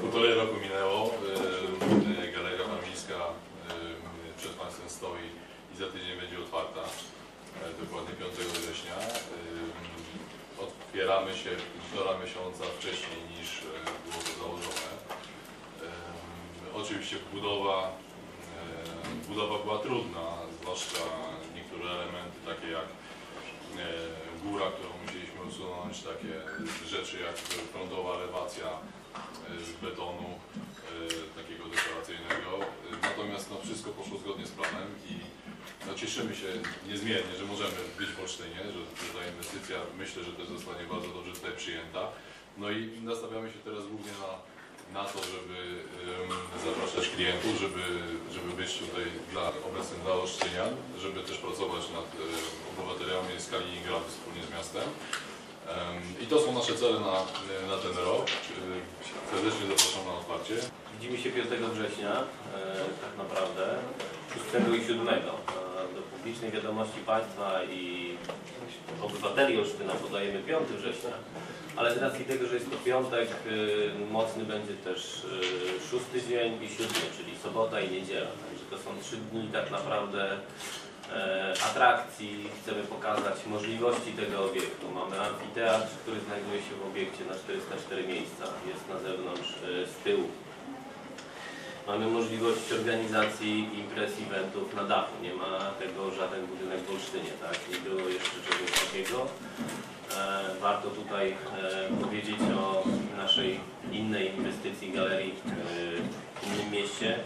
Półtorej roku minęło. Galeria Warmińska przed Państwem stoi i za tydzień będzie otwarta. y, Dokładnie 5 września. Otwieramy się półtora miesiąca wcześniej niż y, było to założone. Oczywiście budowa, budowa była trudna, zwłaszcza niektóre elementy takie jak e, góra, którą musieliśmy usunąć, takie rzeczy jak prądowa elewacja e, z betonu e, takiego dekoracyjnego. E, Natomiast no, wszystko poszło zgodnie z planem i no, cieszymy się niezmiernie, że możemy być w Olsztynie, że, że ta inwestycja myślę, że też zostanie bardzo dobrze tutaj przyjęta. No i nastawiamy się teraz głównie na, na to, żeby em, zapraszać klientów, żeby, żeby być tutaj dla, obecnym dla Olsztynian, żeby też pracować nad e, obywateliami z Kaliningradu wspólnie z miastem. I to są nasze cele na, na ten rok. Serdecznie zapraszam na otwarcie. Widzimy się 5 września, e, tak naprawdę, 6 i 7. E, do publicznej wiadomości Państwa i obywateli Olsztyna podajemy 5 września, ale z racji tego, że jest to piątek, e, mocny będzie też szósty dzień i siódmy, czyli sobota i niedziela. Także to są trzy dni tak naprawdę atrakcji. Chcemy pokazać możliwości tego obiektu. Mamy amfiteatr, który znajduje się w obiekcie na 404 miejsca. Jest na zewnątrz e, z tyłu. Mamy możliwość organizacji imprez, eventów na dachu. Nie ma tego żaden budynek w Olsztynie, tak? Nie było jeszcze czegoś takiego. E, warto tutaj e, powiedzieć o naszej innej inwestycji galerii e, w innym mieście,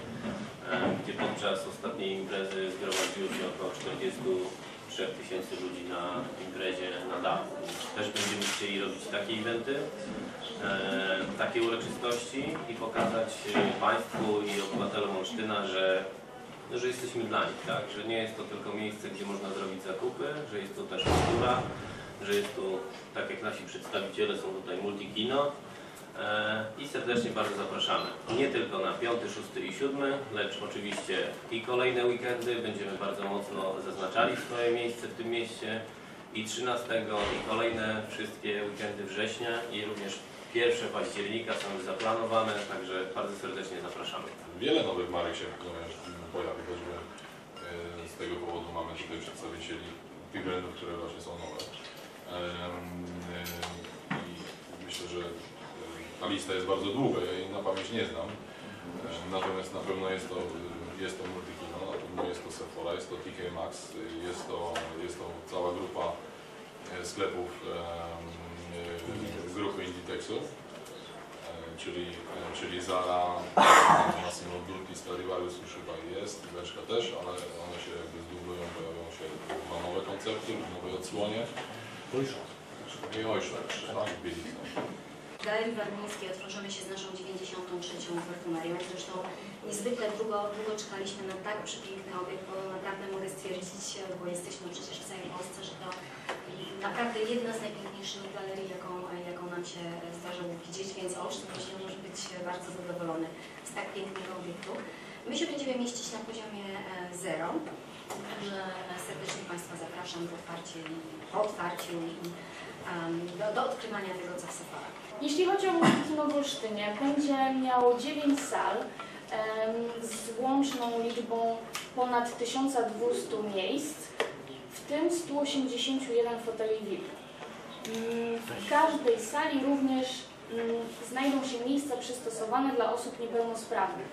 gdzie podczas ostatniej imprezy zgromadziło się około 43 tysięcy ludzi na imprezie na dachu. Też będziemy chcieli robić takie eventy takie uroczystości i pokazać Państwu i obywatelom Olsztyna, że, że jesteśmy dla nich, tak? że nie jest to tylko miejsce, gdzie można zrobić zakupy, że jest to też kultura, że jest tu, tak jak nasi przedstawiciele są tutaj multikino e, i serdecznie bardzo zapraszamy. Nie tylko na 5, 6 i 7, lecz oczywiście i kolejne weekendy będziemy bardzo mocno zaznaczali swoje miejsce w tym mieście i 13 i kolejne wszystkie weekendy września i również 1 października są już zaplanowane, także bardzo serdecznie zapraszamy. Wiele nowych marek się pojawi, choćby e, z tego powodu mamy tutaj przedstawicieli tych brandów, które właśnie są nowe. E, I myślę, że ta lista jest bardzo długa, ja jej na pamięć nie znam. E, Natomiast na pewno jest to, e, jest to Multikino, na pewno jest to Sephora, jest to TK Maxx, e, jest to, jest to cała grupa sklepów grupy Inditexu. Czyli, czyli Zara, Massimo Dutti, Stradivarius już chyba jest, Bershka też, ale one się jakby zdublują, pojawią się nowe koncepty, w nowej odsłonie. I Ojszler, tak, bielizną. W Galerii Warmińskiej otworzymy się z naszą 93. perfumerią. Zresztą niezwykle długo, długo czekaliśmy na tak przepiękny obiekt, bo naprawdę mogę stwierdzić, bo jesteśmy przecież w całej Polsce, że to naprawdę jedna z najpiękniejszych galerii, jaką, jaką nam się zdarzyło widzieć, więc Olsztyn myślę, może być bardzo zadowolony z tak pięknego obiektu. My się będziemy mieścić na poziomie e, zero, także serdecznie Państwa zapraszam do otwarcia otwarciu i do, do odkrywania tego, co w Sephora. Jeśli chodzi o Multikino w Olsztynie, będzie miało 9 sal z łączną liczbą ponad 1200 miejsc, w tym 181 foteli VIP. Mm, W każdej sali również mm, znajdą się miejsca przystosowane dla osób niepełnosprawnych.